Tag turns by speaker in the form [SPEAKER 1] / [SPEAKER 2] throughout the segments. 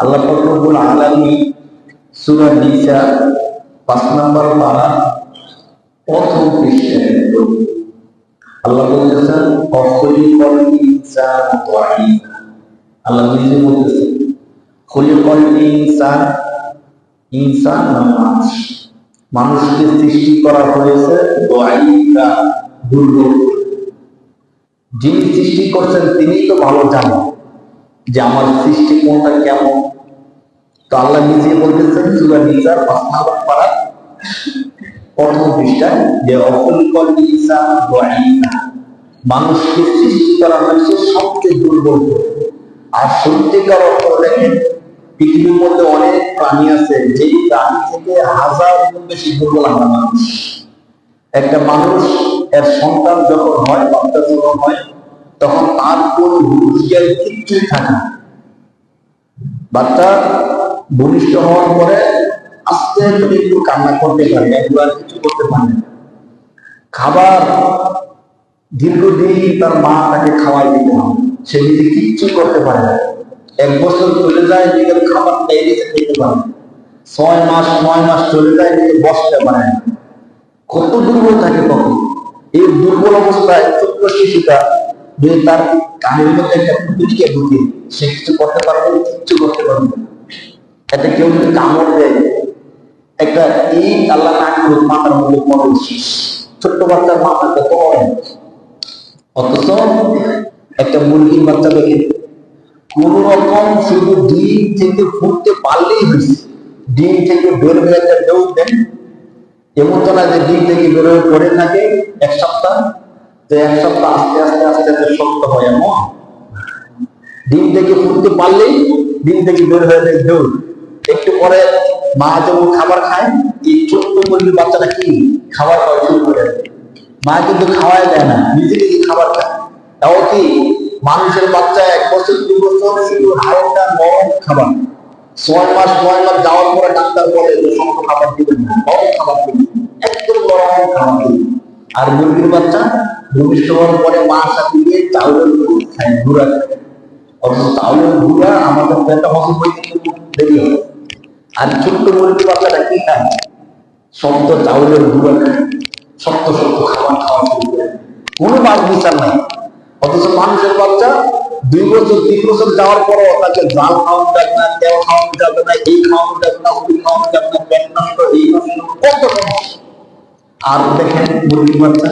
[SPEAKER 1] আল্লাহ ফকরবুল আলমী সুরা নিসা পাঁচ নম্বর পারা প্রথম পৃষ্ঠায় আল্লাহ বলেছেন অখলিকল আল্লাহ নিজে বলতেছেন, খলিকল ইনসান ইনসান মানুষকে সৃষ্টি করা হয়েছে দাঈফা দুর্বল যিনি সৃষ্টি করছেন তিনি তো ভালো জানেন যে আমার সৃষ্টি কোনটা কেমন। তো আল্লাহ নিজে বলতেছেন সুরা নিসার পাঁচ নম্বর পারা প্রথম পৃষ্ঠায় যে মানুষকে সৃষ্টি করা হয়েছে সবচেয়ে দুর্বল আর সত্যিকার অর্থ দেখেন, পৃথিবীর মধ্যে অনেক প্রাণী আছে, যেই প্রাণী থেকে হাজার গুণ বেশি দুর্বল আমরা মানুষ। একটা মানুষ, এর সন্তান যখন হয়, বাচ্চা যখন হয়, তখন তার কোন কিচ্ছুই থাকে না। বাচ্চা ভূমিষ্ঠ হওয়ার পরে আস্তে করে একটু কান্না করতে পারে, একবার কিছু করতে পারে খাবার দীর্ঘদিন তার মা তাকে খাওয়াই দিতে হবে সে নিজে কিচ্ছু করতে পারে না। এক বছর চলে যায়, নিজের খাবার নিজে খেতে পারে ছয় মাস, নয় মাস চলে যায় নিজে বসতে পারে না। কত দুর্বল থাকে তখন। এই দুর্বল অবস্থায় ছোট্ট শিশুটা যদি তার কানের মধ্যে একটা পুতুলিকে ঢুকে সে কিছু করতে পারবে, কিচ্ছু করতে পারবে না। এটা কেউ যদি কামড় দেয়, একটা এই আল্লাহ মাথার মধ্যে শেষ ছোট্ট বাচ্চার মাথা কত অথচ একটা মুরগির বাচ্চা দেখে কোন রকম শুধু ডিম থেকে ফুটতে পারলেই হয়েছে। ডিম থেকে বের হয়ে একটা দৌড় দেন এমন তো না যে ডিম থেকে বের হয়ে পড়ে থাকে এক সপ্তাহ তো এক সপ্তাহ আস্তে আস্তে আস্তে আস্তে শক্ত হয় এমন। ডিম থেকে ফুটতে পারলেই ডিম থেকে বের হয়ে যায় দৌড় একটু পরে মা যখন খাবার খায়, এই ছোট্ট মুরগির বাচ্চাটা কি? খাবার খাওয়া শুরু করে মা কিন্তু খাওয়াই দেয় না, নিজে নিজে খাবার খায়। তাও কি মানুষের বাচ্চা এক বছর, দুই বছর শুধু হালকা নরম খাবার? ছয় মাস, নয় মাস যাওয়ার পরে ডাক্তার বলে যে শক্ত খাবার দিবেন না নরম খাবার দিবেন একদম নরম খাবার দিবেন আর মুরগির বাচ্চা ভূমিষ্ঠ হওয়ার পরে মা সাথে গিয়ে চাউলের গুঁড়ো খায় খায় অথচ চাউলের গুঁড়া আমাদের পেটে হজম হইতে দেরি হয়। আর ছোট্ট মুরগির বাচ্চাটা কি খায়? শক্ত চাউলের গুঁড়া শক্ত শক্ত খাবার খাওয়া শুরু করে। কোনো বাদ বিচার নাই। অথচ মানুষের বাচ্চা দুই বছর, তিন বছর যাওয়ার পরও তাকে জাল খাওয়ানো যাবে না, তেল খাওয়ানো যাবে না এই খাওয়ানো যাবে না ওই খাওয়ানো যাবে না, পেট নষ্ট, এই কত আর দেখেন মুরগির বাচ্চা,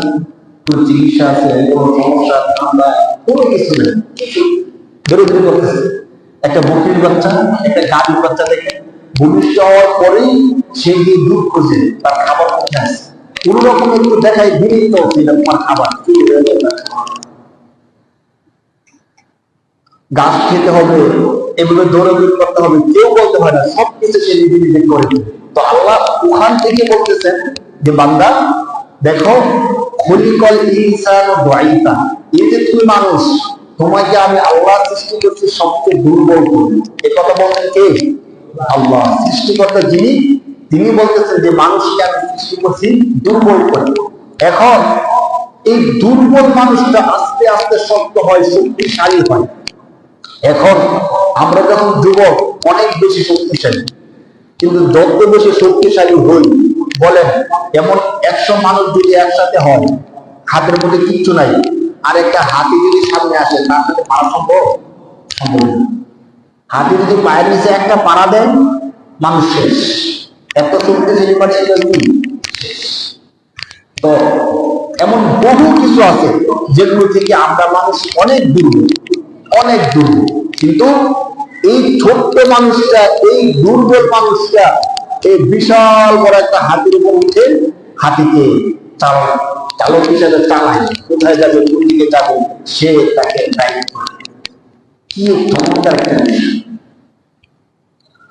[SPEAKER 1] কোনো চিকিৎসা আছে, কোনো সমস্যা, ঠান্ডা, কোনো কিছু নেই। কিছু একটা বকরির বাচ্চা, একটা গাড়ির বাচ্চা দেখেন ভূমিষ্ঠ হওয়ার পরেই সে গিয়ে দুধ খোঁজে, তার খাবার কোথায় আছে? কোন রকম একটু দেখায় বিনীত ছিল তোমার খাবার। গাছ খেতে হবে এগুলো দৌড়াদৌড়ি করতে হবে, কেউ বলতে হয় না সবকিছু সে নিজে নিজে করে তো আল্লাহ ওখান থেকে বলতেছেন যে, বান্দা, দেখো, খলিকল ইনসান দাইফা এই যে তুমি মানুষ, তোমাকে আমি আল্লাহ সৃষ্টি করছি সবচেয়ে দুর্বল করে। এ কথা বলছেন কে? আল্লাহ সৃষ্টিকর্তা যিনি, তিনি বলতেছেন যে মানুষকে আমি সৃষ্টি করছি দুর্বল করে। এখন এই দুর্বল মানুষটা আস্তে আস্তে শক্ত হয়, শক্তিশালী হয়। এখন আমরা যখন যুবক, অনেক বেশি শক্তিশালী। কিন্তু যত বেশি শক্তিশালী হই, বলেন, এমন একশো মানুষ যদি একসাথে হয়, হাতের মধ্যে কিচ্ছু নাই। আর একটা হাতি যদি সামনে আসে, তার সাথে পারা সম্ভব? সম্ভব। হাতি যদি পায়ের নিচে একটা পাড়া দেন, মানুষ শেষ। এত শক্তিশালী শেষ। তো, এমন বহু কিছু আছে যেগুলো থেকে আমরা মানুষ অনেক দুর্বল অনেক দুর্বল কিন্তু এই ছোট্ট মানুষটা, এই দুর্বল মানুষটা, এই বিশাল বড় একটা হাতির উপর উঠে হাতিকে চালক চালক হিসেবে চালায়। কোথায় যাবে, কোন দিকে যাবে, সে তাকে দায়িত্ব কি চমৎকার একটা বিষয়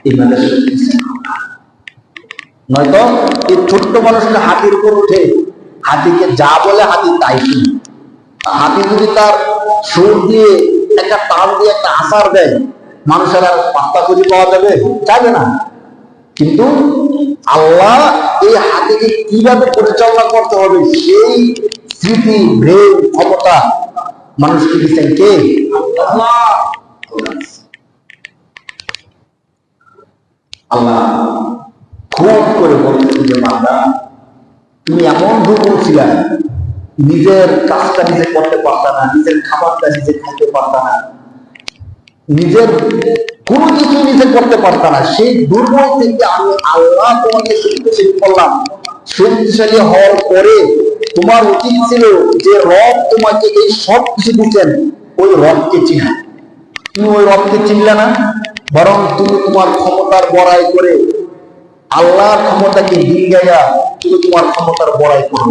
[SPEAKER 1] শক্তি নয়তো এই ছোট্ট মানুষটা হাতির উপর উঠে হাতিকে যা বলে হাতি তাই হাতি যদি তার সুর দিয়ে একটা টান দিয়ে একটা আসার দেয়, মানুষের আর পাত্তা খুঁজে পাওয়া যাবে? যাবে না। কিন্তু আল্লাহ এই হাতিকে কীভাবে পরিচালনা করতে হবে সেই স্মৃতি ব্রেন ক্ষমতা মানুষকে দিচ্ছেন কে? আল্লাহ। আল্লাহ খুব করে বলতেছে যে বান্দা, তুমি এমন দুর্বল ছিলা নিজের কাজটা নিজে করতে পারতা না, নিজের খাবারটা নিজে খাইতে পারতা না, নিজের কোনো কিছু নিজে করতে পারতা না, সেই দুর্বল থেকে আমি আল্লাহ তোমাকে শক্তিশালী করলাম। শক্তিশালী হওয়ার পরে তোমার উচিত ছিল যে রব তোমাকে এই সব কিছু দিচ্ছেন ওই রবকে চিনা। তুমি ওই রবকে চিনলে না? বরং তুমি তোমার ক্ষমতার বড়াই করে আল্লাহর ক্ষমতাকে ভিঙ্গে তুমি তোমার ক্ষমতার বড়াই করো।